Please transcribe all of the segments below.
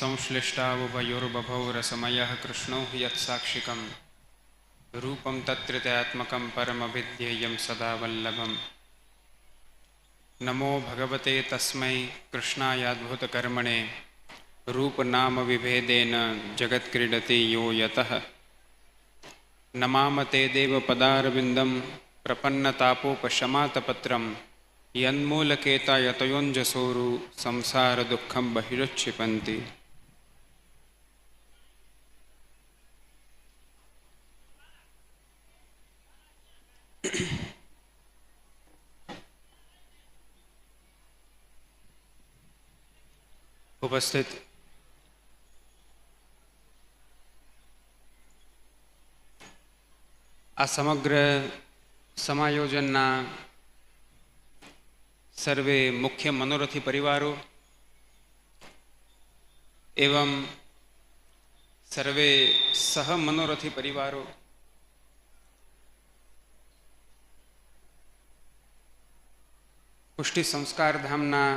संश्लिष्टावुभयोर्बभौ रसमयः कृष्णौ यत्साक्षिकं रूपं तत्रितयात्मकं परमभिध्येयं सदा वल्लभम् नमो भगवते तस्मै कृष्णायाद्भुतकर्मणे रूपनामविभेदेन जगत्क्रीडति यो यतः नमाम ते देवपदारविन्दं प्रपन्नतापोपशमातपत्रं यन्मूलकेता यतयोञ्जसोरु संसारदुःखं बहिरुच्छिपन्ति ઉપસ્થિત. આ સમગ્ર સમાયોજનના સર્વે મુખ્ય મનોરથી પરિવારો એવં સર્વે સહ મનોરથી પરિવારો પુષ્ટિ સંસ્કાર ધામના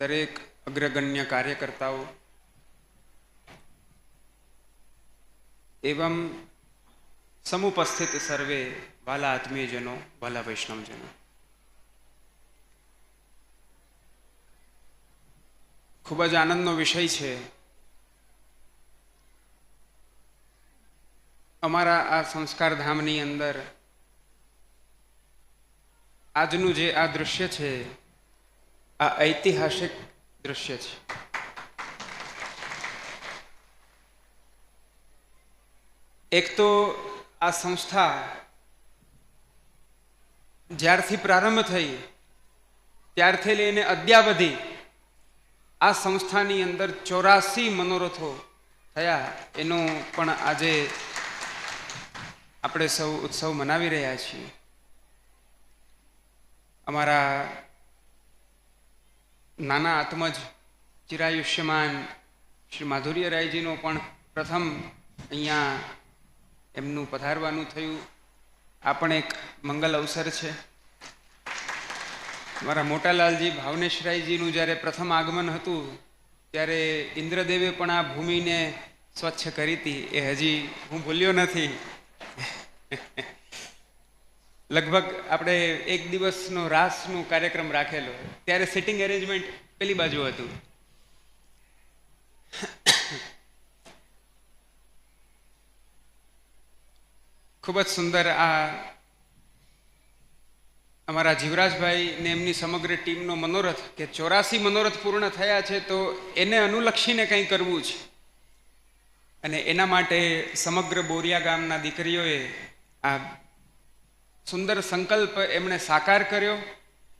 દરેક અગ્રગણ્ય કાર્યકર્તાઓ. એવમ સમુપસ્થિત સર્વે વાલા આત્મીયજનો વાલા વૈષ્ણવજનો. ખૂબ જ આનંદનો વિષય છે. અમારા આ સંસ્કાર ધામની અંદર આજનું જે આ દૃશ્ય છે, આ ઐતિહાસિક છે એક તો આ સંસ્થા જ્યારથી પ્રારંભ થઈ, ત્યારથી લઈને અદ્યાવધિ આ સંસ્થાની અંદર ચોરાસી મનોરથો થયા, એનો પણ આજે આપણે સૌ ઉત્સવ મનાવી રહ્યા છીએ. અમારા નાના આત્મજ ચિરાયુષ્યમાન શ્રી માધુર્ય રાયજીનો પણ પ્રથમ અહીંયા એમનું પધારવાનું થયું. આ પણ એક મંગલ અવસર છે. મારા મોટાલાલજી ભાવનેશરાયજીનું જ્યારે પ્રથમ આગમન હતું, ત્યારે ઇન્દ્રદેવે પણ આ ભૂમિને સ્વચ્છ કરી હતી. એ હજી હું ભૂલ્યો નથી. લગભગ આપણે એક દિવસનો રાસનો કાર્યક્રમ રાખેલો. ત્યારે સિટિંગ એરેન્જમેન્ટ પેલી બાજુ હતું. ખૂબ જ સુંદર આ અમારા જીવરાજભાઈ ને એમની સમગ્ર ટીમનો મનોરથ કે ચોરાસી મનોરથ પૂર્ણ થયા છે તો એને અનુલક્ષીને કંઈ કરવું છે? અને એના માટે સમગ્ર બોરિયા ગામના દીકરીઓએ આ સુંદર સંકલ્પ એમણે સાકાર કર્યો.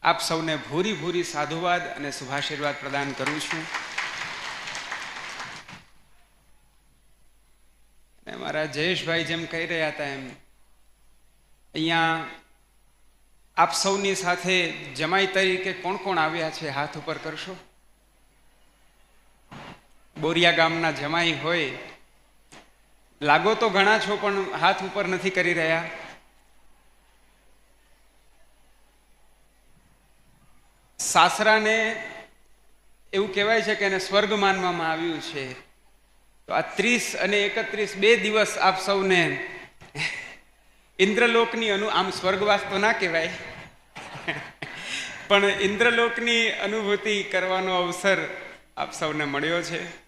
આપ સૌને ભૂરી ભૂરી સાધુવાદ અને શુભાશીર્વાદ પ્રદાન કરું છું. મારા જયેશભાઈ જેમ કહી રહ્યા હતા એમ, અહીંયા આપ સૌની સાથે જમાઈ તરીકે કોણ કોણ આવ્યા છે હાથ ઉપર કરશો? બોરિયા ગામના જમાઈ હોય, લાગો તો ઘણા છો, પણ હાથ ઉપર નથી કરી રહ્યા. સાસરાને એવું કહેવાય છે કે એને સ્વર્ગ માનવામાં આવ્યું છે. તો આ ત્રીસ અને એકત્રીસ બે દિવસ આપ સૌને ઇન્દ્રલોકની અનુ, આમ સ્વર્ગવાસ તો ના કહેવાય. પણ ઇન્દ્રલોકની અનુભૂતિ કરવાનો અવસર આપ સૌને મળ્યો છે.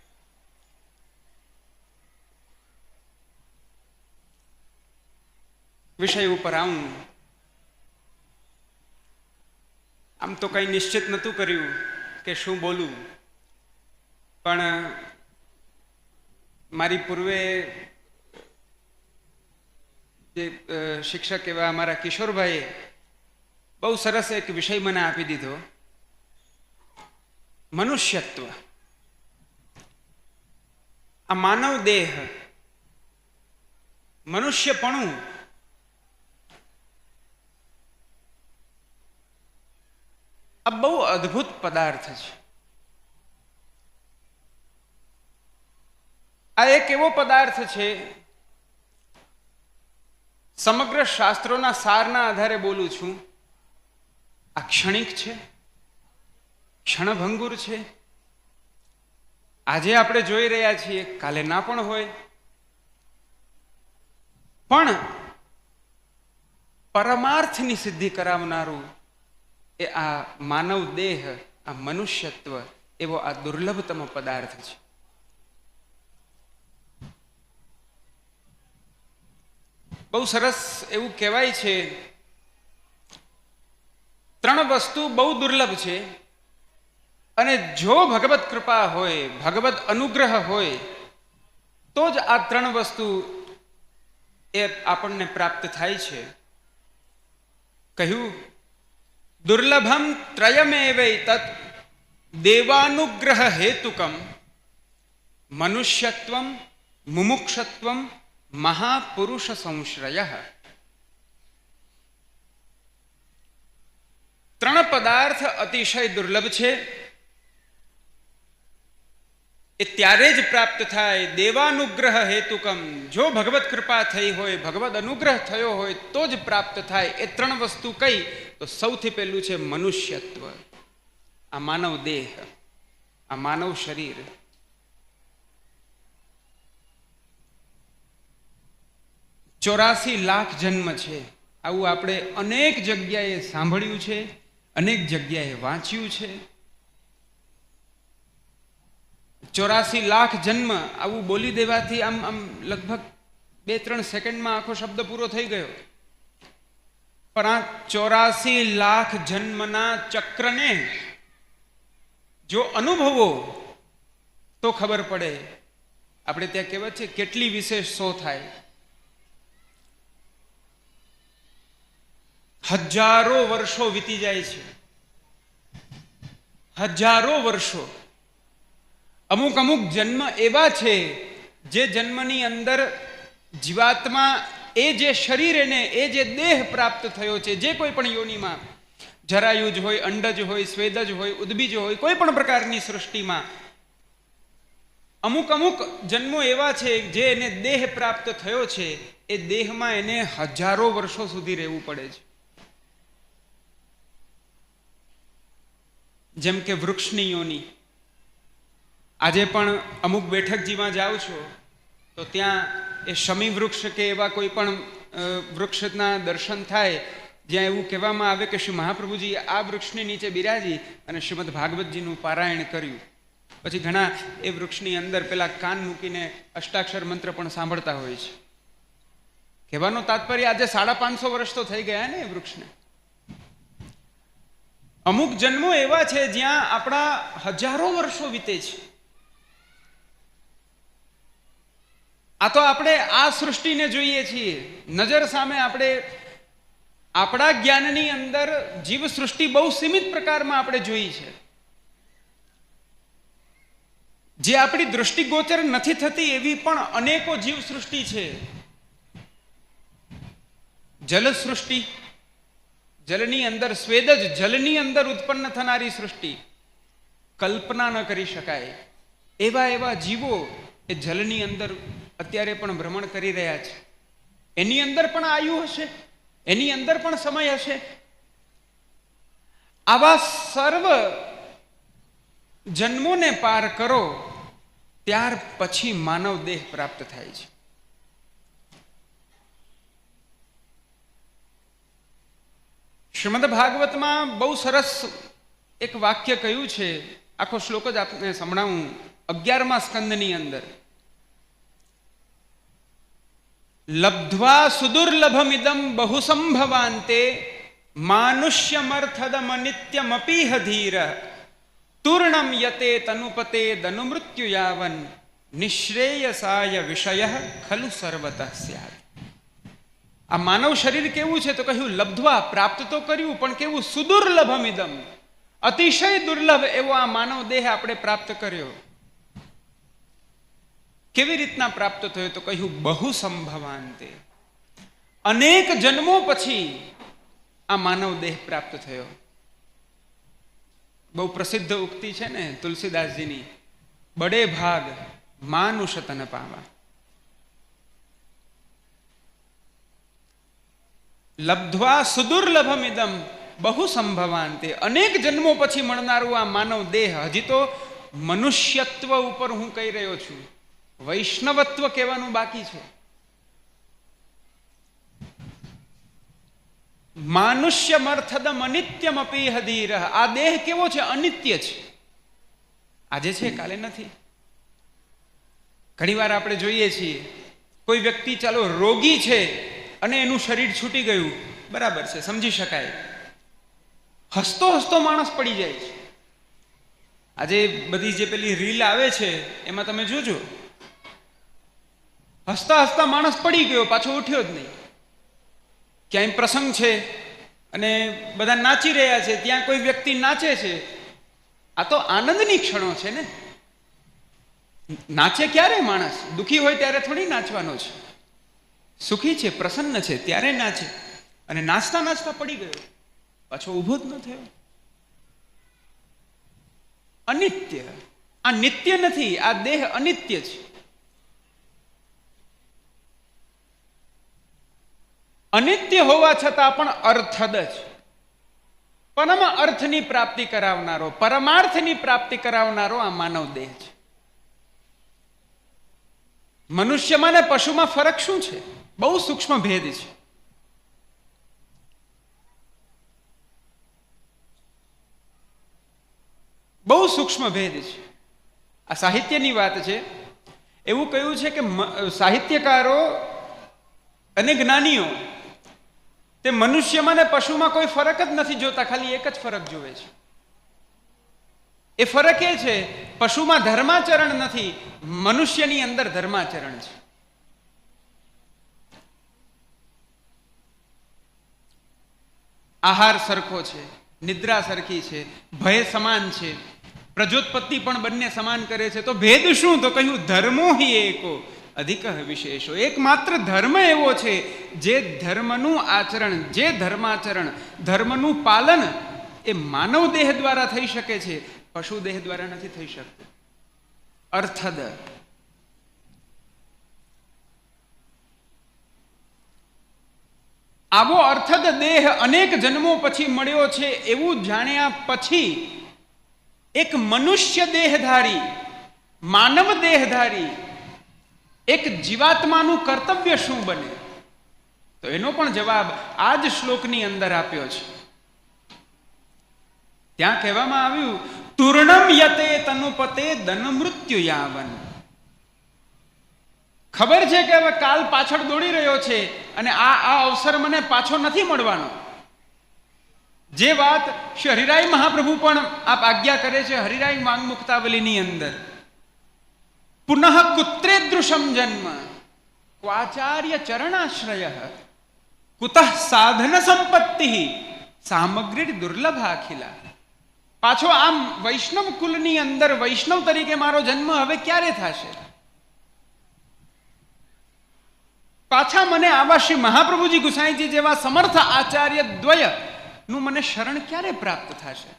વિષય ઉપર આવું. આમ તો કંઈ નિશ્ચિત નહોતું કર્યું કે શું બોલું. પણ મારી પૂર્વે જે શિક્ષક એવા અમારા કિશોરભાઈએ બહુ સરસ એક વિષય મને આપી દીધો. મનુષ્યત્વ. આ માનવ દેહ, મનુષ્યપણું આ બહુ અદ્ભુત પદાર્થ છે. આ એક એવો પદાર્થ છે, સમગ્ર શાસ્ત્રોના સારના આધારે બોલું છું. આ ક્ષણિક છે, ક્ષણભંગુર છે. આજે આપણે જોઈ રહ્યા છીએ, કાલે ના પણ હોય. પણ પરમાર્થની સિદ્ધિ કરાવનારું એ આ માનવ દેહ, આ મનુષ્યત્વ એવો આ દુર્લભતમ પદાર્થ છે. બહુ સરસ એવું કહેવાય છે, ત્રણ વસ્તુ બહુ દુર્લભ છે, અને જો ભગવત કૃપા હોય, ભગવત અનુગ્રહ હોય, તો જ આ ત્રણ વસ્તુ એ આપણને પ્રાપ્ત થાય છે. કહ્યું દુર્લભમ ત્રયમેવૈ તત દેવાનુગ્રહ હેતુકમ મનુષ્યત્વમ મુમુક્ષત્વમ મહાપુરુષ સંશ્રય ત્રણ પદાર્થ અતિશય દુર્લભ છે એ ત્યારે જ પ્રાપ્ત થાય દેવાનુગ્રહ હેતુકમ જો ભગવત કૃપા થઈ હોય ભગવત અનુગ્રહ થયો હોય તો જ પ્રાપ્ત થાય એ ત્રણ વસ્તુ કઈ તો સૌથી પહેલું છે મનુષ્યત્વ. આ માનવ દેહ, આ માનવ શરીર. ચોરાસી લાખ જન્મ છે. આવું આપણે અનેક જગ્યાએ સાંભળ્યું છે, અનેક જગ્યાએ વાંચ્યું છે. ચોરાસી લાખ જન્મ, આવું બોલી દેવાથી આમ આમ લગભગ બે ત્રણ સેકન્ડમાં આખો શબ્દ પૂરો થઈ ગયો. પણ આ ચોરાસી લાખ જન્મના ચક્રને જો અનુભવો, તો ખબર પડે. આપણે ત્યાં કહેવાય છે, કેટલી વિશેષ શો થાય. હજારો વર્ષો વીતી જાય છે. હજારો વર્ષો. અમુક અમુક જન્મ એવા છે, જે જન્મની અંદર જીવાત્મા એ જે શરીર એને એ જે દેહ પ્રાપ્ત થયો છે, જે કોઈ પણ યોનિમાં, જરાયુજ હોય, અંડજ હોય, સ્વેદજ હોય, ઉદ્બીજ હોય, કોઈ પણ પ્રકારની સૃષ્ટિમાં, અમુક અમુક જન્મો એવા છે જે એને દેહ પ્રાપ્ત થયો છે, એ દેહમાં એને હજારો વર્ષો સુધી રહેવું પડે છે. જેમ કે વૃક્ષની યોની. આજે પણ અમુક બેઠકજીમાં જાઉં છો, તો ત્યાં એ શમી વૃક્ષ કે એવા કોઈ પણ વૃક્ષના દર્શન થાય, જ્યાં એવું કહેવામાં આવે કે શ્રી મહાપ્રભુજી આ વૃક્ષની નીચે બિરાજી અને શ્રીમદ ભાગવતજીનું પારાયણ કર્યું. પછી ઘણા એ વૃક્ષની અંદર પેલા કાન મૂકીને અષ્ટાક્ષર મંત્ર પણ સાંભળતા હોય છે. કહેવાનો તાત્પર્ય આજે સાડા પાંચસો વર્ષ તો થઈ ગયા ને એ વૃક્ષને. અમુક જન્મો એવા છે જ્યાં આપણા હજારો વર્ષો વીતે છે. આ તો આપણે આ સૃષ્ટિને જોઈએ છીએ. નજર સામે આપણે આપણા જ્ઞાનની અંદર જીવ સૃષ્ટિ બહુ સીમિત પ્રકારમાં આપણે જોઈ છે. જે આપણી દૃષ્ટિગોચર નથી થતી એવી પણ અનેકો જીવ સૃષ્ટિ છે. જલ સૃષ્ટિ, જલની અંદર સ્વેદ જ, જલની અંદર ઉત્પન્ન થનારી સૃષ્ટિ. કલ્પના ન કરી શકાય. એવા એવા જીવો એ જલની અંદર અત્યારે પણ ભ્રમણ કરી રહ્યા છે. એની અંદર પણ આયુ હશે? એની અંદર પણ સમય હશે? આવા સર્વ જન્મોને પાર કરો, ત્યાર પછી માનવ દેહ પ્રાપ્ત થાય છે. શ્રીમદ ભાગવતમાં બહુ સરસ એક વાક્ય કહ્યું છે. આખો શ્લોક જ આપને સંભળાવું. અગિયારમા સ્કંદની અંદર. લબ્ધ્વા સુદુર્લભમિદમ બહુ સંભવાંતે માનુષ્યમર્થદમ નિત્યમપીહ ધીર તૂર્ણમ યતે તનુપતે દનુમૃત્યુ યાવન નિશ્રેયસાય વિષય ખલુ સર્વતઃ સ્યાત આ માનવ શરીર કેવું છે તો કહ્યું લબ્ધવા પ્રાપ્ત તો કર્યું પણ કેવું સુદુર્લભમિદમ અતિશય દુર્લભ એવો આ માનવ દેહ આપણે પ્રાપ્ત કર્યો કેવી રીતના પ્રાપ્ત થયો તો કહ્યું, બહુ સંભવાંતે. અનેક જન્મો પછી આ માનવ દેહ પ્રાપ્ત થયો. બહુ પ્રસિદ્ધ ઉક્તિ છે ને તુલસીદાસજીની, બડે ભાગ માનુષ તન પાવા. લબ્ધ્વા સુદુર્લભમિદમ બહુ સંભવાંતે. અનેક જન્મો પછી મળનારું આ માનવ દેહ, હજી તો મનુષ્યત્વ ઉપર હું કહી રહ્યો છું. વૈષ્ણવત્વ કહેવાનું બાકી છે. માનુષ્ય મર્થદમ અનિત્યમ અપી હધીર આ દેહ કેવો છે? અનિત્ય છે. આજે છે? કાલે નથી. ઘણીવાર આપણે જોઈએ છીએ, કોઈ વ્યક્તિ ચાલો રોગી છે અને એનું શરીર છૂટી ગયું. બરાબર છે, સમજી શકાય. હસતો હસતો માણસ પડી જાય છે. આજે બધી જે પેલી રીલ આવે છે, એમાં તમે જોજો. હસતા હસતા માણસ પડી ગયો, પાછો ઉઠ્યો જ નહીં. ક્યાંય પ્રસંગ છે અને બધા નાચી રહ્યા છે, ત્યાં કોઈ વ્યક્તિ નાચે છે, આ તો આનંદની ક્ષણો છે ને. નાચે ક્યારે માણસ? દુઃખી હોય ત્યારે થોડી નાચવાનો છે. સુખી છે, પ્રસન્ન છે, ત્યારે નાચે. અને નાચતા નાચતા પડી ગયો. પાછો ઊભો જ ન થયો. અનિત્ય. આ નિત્ય નથી, આ દેહ અનિત્ય છે. અનિત્ય હોવા છતાં પણ અર્થદ જ. પરમ અર્થની પ્રાપ્તિ કરાવનારો, પરમાર્થની પ્રાપ્તિ કરાવનારો આ માનવ દેહ છે. મનુષ્યમાં ને પશુમાં ફરક શું છે? બહુ સૂક્ષ્મ ભેદ છે. બહુ સૂક્ષ્મ ભેદ છે. આ સાહિત્યની વાત છે. એવું કહ્યું છે કે સાહિત્યકારો અને જ્ઞાનીઓ તે મનુષ્યમાં ને પશુમાં કોઈ ફરક જ નથી જોતા, ખાલી એક જ ફરક જોવે છે. એ ફરક એ છે, પશુમાં ધર્માચરણ નથી, મનુષ્યની અંદર ધર્માચરણ છે. આહાર સરખો છે, નિદ્રા સરખી છે, ભય સમાન છે, પ્રજોત્પત્તિ પણ બંને સમાન કરે છે, તો ભેદ શું? તો કહ્યું, ધર્મો હિ એકો. અધિક વિશેષો. એકમાત્ર ધર્મ એવો છે, જે ધર્મનું આચરણ, જે ધર્માચરણ, ધર્મનું પાલન એ માનવ દેહ દ્વારા થઈ શકે છે. પશુ દેહ દ્વારા નથી થઈ શકતું. અર્થદ. આવો અર્થદ દેહ અનેક જન્મો પછી મળ્યો છે એવું જાણ્યા પછી એક મનુષ્ય દેહધારી, માનવ દેહધારી એક જીવાત્માનું કર્તવ્ય શું બને? તો એનો પણ જવાબ આ જ શ્લોકની અંદર આપ્યો છે. ત્યાં કહેવામાં આવ્યું, તુર્ણમ યતે તનુપતે ધન મૃત્યુ યાવન ખબર છે કે હવે કાલ પાછળ દોડી રહ્યો છે અને આ આ અવસર મને પાછો નથી મળવાનો. જે વાત શ્રી હરિરાય મહાપ્રભુ પણ આપ આજ્ઞા કરે છે હરિરાય માંગ મુક્તાવલીની અંદર. પુનઃ કુત્રેદૃશમ જન્મ ક્વાચાર્ય ચરણાશ્રય કુતઃ સાધન સંપત્તિ સામગ્રી દુર્લભાખિલા પાછો આમ વૈષ્ણવ કુલની અંદર વૈષ્ણવ તરીકે મારો જન્મ હવે ક્યારે થશે પાછા મને આવા શ્રી મહાપ્રભુજી ગુસાઈજી જેવા સમર્થ આચાર્ય દ્વયનું મને શરણ ક્યારે પ્રાપ્ત થશે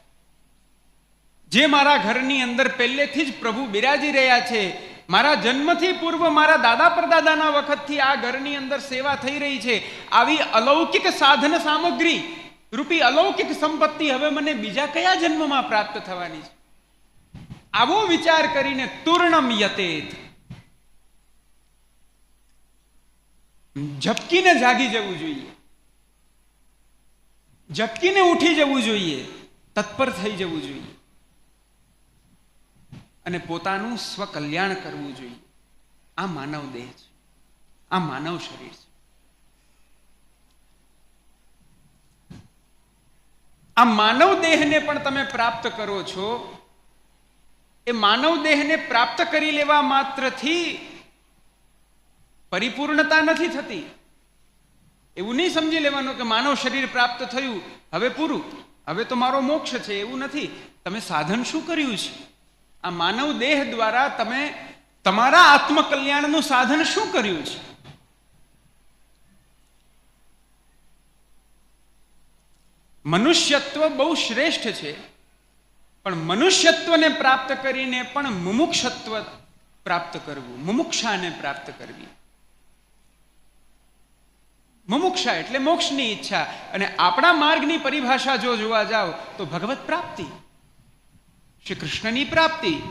જે મારા ઘરની અંદર પહેલેથી જ પ્રભુ બિરાજી રહ્યા છે મારા જન્મથી પૂર્વ મારા દાદા પરદાદાના વખતથી આ ઘરની અંદર સેવા થઈ રહી છે. આવી અલૌકિક સાધન સામગ્રી, રૂપી અલૌકિક સંપત્તિ હવે મને બીજા કયા જન્મમાં પ્રાપ્ત થવાની છે? આવો વિચાર કરીને તુર્ણમ યતેત. ઝપકીને જાગી જવું જોઈએ. ઝપકીને ઉઠી જવું જોઈએ. તત્પર થઈ જવું જોઈએ. અને પોતાનું સ્વકલ્યાણ કરવું જોઈએ. આ માનવ દેહ છે. આ માનવ શરીર છે. આ માનવ દેહને પણ તમે પ્રાપ્ત કરો છો. એ માનવ દેહને પ્રાપ્ત કરી લેવા માત્રથી પરિપૂર્ણતા નથી થતી. એવું નહીં સમજી લેવાનું કે માનવ શરીર પ્રાપ્ત થયું. હવે પૂરું. હવે તો મારો મોક્ષ છે. એવું નથી. તમે સાધન શું કર્યું છે? આ માનવ દેહ દ્વારા તમે તમારા આત્મકલ્યાણનું સાધન શું કર્યું છે? મનુષ્યત્વ બહુ શ્રેષ્ઠ છે, પણ મનુષ્યત્વને પ્રાપ્ત કરીને પણ મુમુક્ષત્વ પ્રાપ્ત કરવું, મુમુક્ષાને પ્રાપ્ત કરવી. મુમુક્ષા એટલે મોક્ષની ઈચ્છા. અને આપણા માર્ગની પરિભાષા જો જોવા જાવ તો ભગવત પ્રાપ્તિ. શ્રી કૃષ્ણની પ્રાપ્તિ,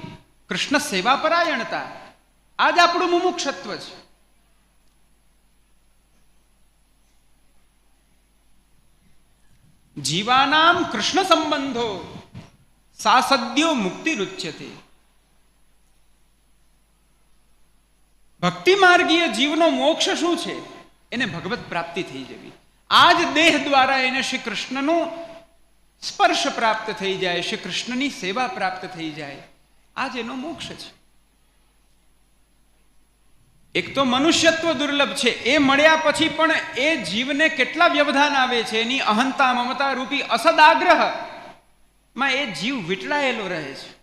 કૃષ્ણ સેવા પરાયણતા આ જ આપણું મુમુક્ષત્વ છે. જીવાનામ કૃષ્ણ સંબંધો, સાસદ્યો મુક્તિ રૂચ્યતે. ભક્તિ માર્ગીય જીવનો મોક્ષ શું છે? એને ભગવત પ્રાપ્તિ થઈ જવી. આ જ દેહ દ્વારા એને શ્રી કૃષ્ણનો સ્પર્શ પ્રાપ્ત થઈ જાય શ્રી કૃષ્ણની સેવા પ્રાપ્ત થઈ જાય. આ જ એનો મોક્ષ છે. એક તો મનુષ્યત્વ દુર્લભ છે. એ મળ્યા પછી પણ એ જીવને કેટલા વ્યવધાન આવે છે, એની અહંતા, મમતા રૂપી અસદાગ્રહમાં એ જીવ વિટળાયેલો રહે છે.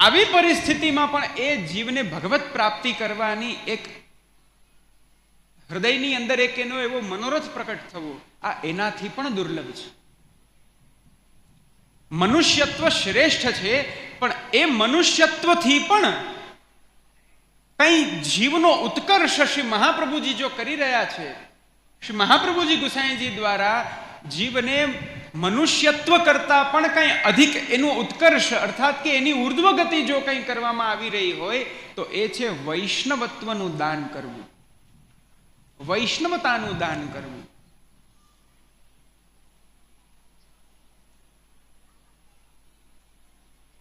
આવી પરિસ્થિતિમાં પણ એ જીવને ભગવત પ્રાપ્તિ કરવાની એક હૃદયની અંદર એક એનો એવો મનોરથ પ્રકટ થવો આ એનાથી પણ દુર્લભ છે. મનુષ્યત્વ શ્રેષ્ઠ છે, પણ એ મનુષ્યત્વથી પણ કઈ જીવનો ઉત્કર્ષ શ્રી મહાપ્રભુજી જો કરી રહ્યા છે, શ્રી મહાપ્રભુજી ગુસાઈજી દ્વારા જીવને મનુષ્યત્વ કરતા પણ કંઈ અધિક એનું ઉત્કર્ષ, અર્થાત કે એની ઉર્ધ્વ ગતિ જો કંઈ કરવામાં આવી રહી હોય, તો એ છે વૈષ્ણવત્વનું દાન કરવું. વૈષ્ણવતાનું દાન કરવું.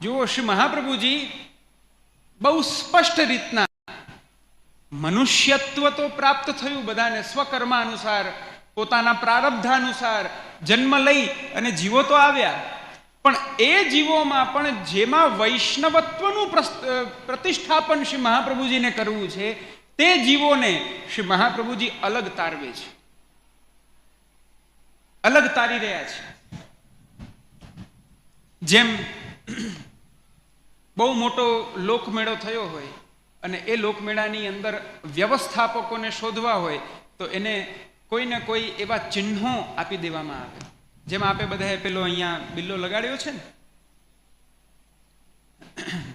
જુઓ શ્રી મહાપ્રભુજી, બહુ સ્પષ્ટ રીતના મનુષ્યત્વ તો પ્રાપ્ત થયું બધાને, સ્વકર્માનુસાર, પોતાના પ્રારબ્ધાનુસાર, જન્મ લઈ અને જીવો તો આવ્યા. પણ એ જીવોમાં પણ જેમાં વૈષ્ણવત્વનું પ્રતિષ્ઠાપન શ્રી મહાપ્રભુજીને કરવું છે, તે જીવોને શ્રી મહાપ્રભુજી અલગ તારવે છે. અલગ તારી રહ્યા છે. જેમ બહુ મોટો લોકમેળો થયો હોય અને એ લોકમેળાની અંદર વ્યવસ્થાપકોને શોધવા હોય, તો એને કોઈને કોઈ એવા ચિહ્નો આપી દેવામાં આવે. જેમ આપે બધાએ પેલો અહીંયા બિલ્લો લગાડ્યો છે ને?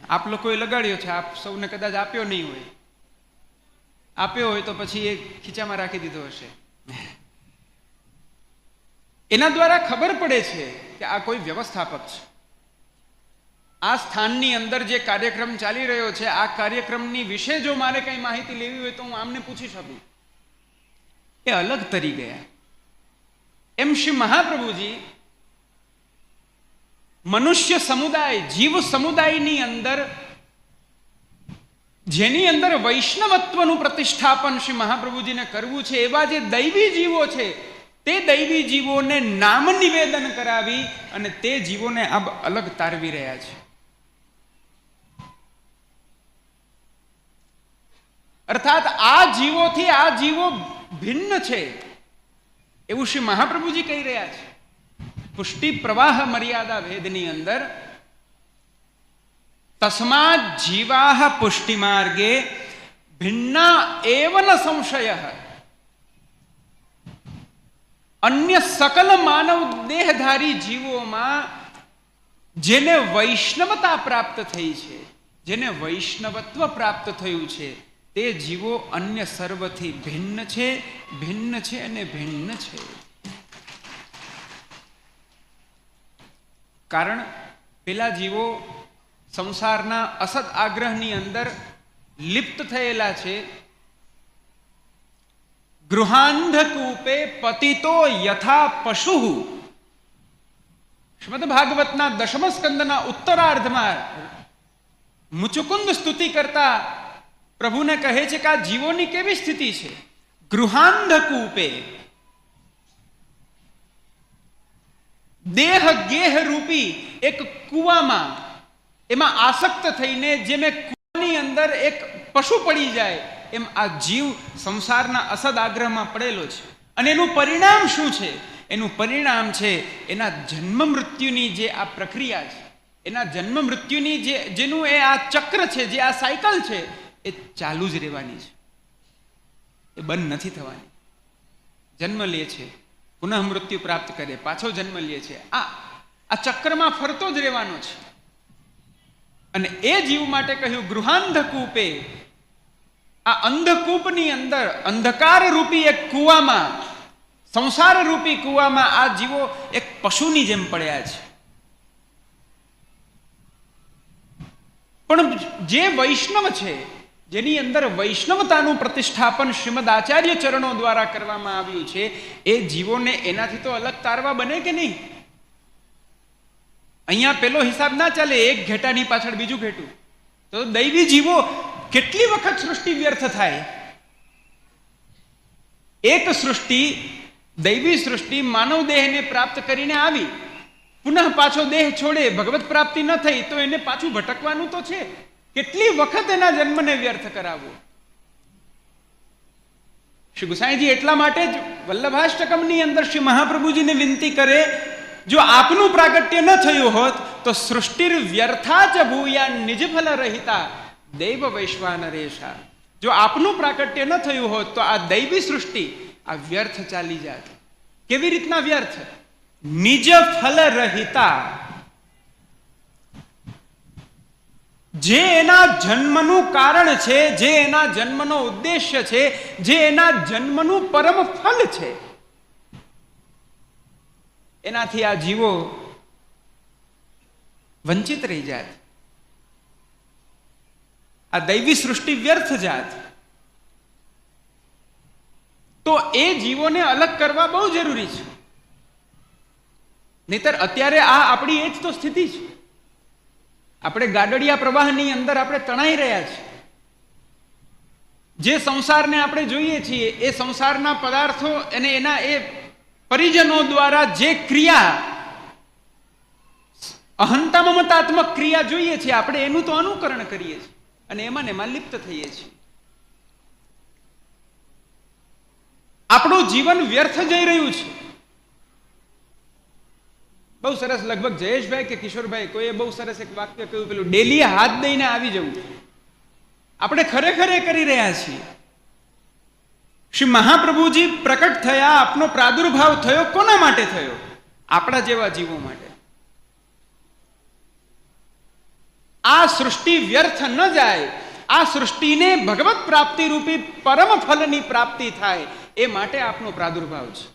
આપ લોકોએ લગાડ્યો છે, આપ સૌને કદાચ આપ્યો નહીં હોય. આપ્યો હોય તો પછી એ ખીચામાં રાખી દીધો હશે. એના દ્વારા ખબર પડે છે કે આ કોઈ વ્યવસ્થાપક છે. આ સ્થાનની અંદર જે કાર્યક્રમ ચાલી રહ્યો છે, આ કાર્યક્રમની વિશે જો મારે કંઈ માહિતી લેવી હોય તો હું આમને પૂછી શકું. એ અલગ તરી ગયા એમ શ્રી મહાપ્રભુજી મનુષ્ય સમુદાય, જીવ સમુદાયની અંદર જેની અંદર વૈષ્ણવત્વનું પ્રતિષ્ઠાપન શ્રી મહાપ્રભુજીને કરવું છે, એવા જે દૈવી જીવો છે, તે દૈવી જીવોને નામ નિવેદન કરાવી અને તે જીવોને આબ અલગ તારવી રહ્યા છે. અર્થાત આ જીવોથી આ જીવો ભિન્ન છે. એવું શ્રી મહાપ્રભુજી કહી રહ્યા છે. પુષ્ટિ પ્રવાહ મર્યાદા ભેદની અંદર તસ્માત જીવાહ પુષ્ટિ માર્ગે ભિન્ના એવ ન સંશય. અન્ય સકલ માનવ દેહધારી જીવોમાં જેને વૈષ્ણવતા પ્રાપ્ત થઈ છે, જેને વૈષ્ણવત્વ પ્રાપ્ત થયું છે તે જીવો અન્ય સર્વથી ભિન્ન છે ભિન્ન છે અને ભિન્ન છે. કારણ પેલા જીવો સંસારના અસદ આગ્રહની અંદર લિપ્ત થયેલા છે. ગૃહાંધકૂપે પતિતો યથા પશુ. શ્રીમદ ભાગવતના દશમ સ્કંદના ઉત્તરાર્ધમાં મુચુકુંદ સ્તુતિ કરતા પ્રભુને કહે છે કે આ જીવોની કેવી સ્થિતિ છે? ગૃહાંધકૂપે. દેહ ગેહ રૂપી એક કૂવામાં, એમાં આસક્ત થઈને જેને કૂવાની અંદર એક પશુ પડી જાય, એમ આ જીવ સંસારના અસદ આગ્રહમાં પડેલો છે. અને એનું પરિણામ શું છે? એનું પરિણામ છે એના જન્મ મૃત્યુની જે આ પ્રક્રિયા છે. એના જન્મ મૃત્યુની જે, જેનું એ આ ચક્ર છે, જે આ સાયકલ છે એ ચાલુ જ રહેવાની છે. એ બંધ નથી થવાની. જન્મ લે છે, પુનઃ મૃત્યુ પ્રાપ્ત કરે, પાછો જન્મ લે છે. આ આ ચક્રમાં ફરતો જ રહેવાનો છે. અને એ જીવ માટે કહ્યું, ગૃહાંધકૂપે, આ અંધકૂપની અંદર અંધકાર રૂપી એક કૂવામાં સંસાર રૂપી કૂવામાં આ જીવો એક પશુની જેમ પડ્યા છે. પણ જે વૈષ્ણવ છે જેની અંદર વૈષ્ણવતાનું પ્રતિષ્ઠાપન શ્રીમદ આચાર્ય ચરણો દ્વારા કરવામાં આવ્યું છે, એ જીવોને એનાથી તો અલગ તારવા બને કે નહીં? અહીંયા પેલો હિસાબ ના ચાલે, એક ઘેટાની પાછળ બીજું ઘેટું. તો દૈવી જીવો કેટલી વખત સૃષ્ટિ વ્યર્થ થાય? એક સૃષ્ટિ, દૈવી સૃષ્ટિ માનવ દેહને પ્રાપ્ત કરીને આવી. પુનઃ પાછો દેહ છોડે, ભગવત પ્રાપ્તિ ન થઈ, તો એને પાછું ભટકવાનું તો છે. કેટલી વખત એના જન્મને વ્યર્થ કરાવવો? શ્રી ગુસાઈજી એટલા માટે જ વલ્લભાષ્ટકમની અંદર શ્રી મહાપ્રભુજીને વિનંતી કરે, જો આપનું પ્રાગટ્ય ન થયું હોત, તો સૃષ્ટિર વ્યર્થા ચ ભૂયા નિજફલ રહિતા, દૈવ વૈશ્વાનરેશા. જો આપનું પ્રાગટ્ય ન થયું હોત, તો આ દૈવી સૃષ્ટિ, આ વ્યર્થ ચાલી જાત. કેવી રીતના વ્યર્થ? નિજ ફલ રહિતા. જે એના જન્મનું કારણ છે, જે એના જન્મનો ઉદ્દેશ્ય છે, જે એના જન્મનું પરમ ફલ છે. એનાથી આ જીવો વંચિત રહી જાય આ દૈવી સૃષ્ટિ વ્યર્થ જાત. તો એ જીવોને અલગ કરવા બહુ જરૂરી છે. નહીતર અત્યારે આ આપણી એ જ તો સ્થિતિ છે. આપણે ગાડડિયા પ્રવાહની અંદર આપણે તણાઈ રહ્યા છીએ. જે સંસારને આપણે જોઈએ છીએ, એ સંસારના પદાર્થો અને એના એ પરિજનો દ્વારા જે ક્રિયા અહંતામમતાત્મક ક્રિયા જોઈએ છીએ, આપણે એનું તો અનુકરણ કરીએ છીએ અને એમાં એમાં લિપ્ત થઈએ છીએ. આપણું જીવન વ્યર્થ જઈ રહ્યું છે. બહુ સરસ લગભગ જયેશભાઈ કે કિશોરભાઈ, કોઈએ બહુ સરસ એક વાક્ય કહ્યું પેલું ડેલી હાથ દઈને આવી જવું. આપણે ખરેખર એ કરી રહ્યા છીએ. શ્રી મહાપ્રભુજી પ્રકટ થયા, આપનો પ્રાદુર્ભાવ થયો, કોના માટે થયો? આપણા જેવા જીવો માટે. આ સૃષ્ટિ વ્યર્થ ન જાય, આ સૃષ્ટિને ભગવત પ્રાપ્તિ રૂપી પરમ ફલની પ્રાપ્તિ થાય, એ માટે આપનો પ્રાદુર્ભાવ છે.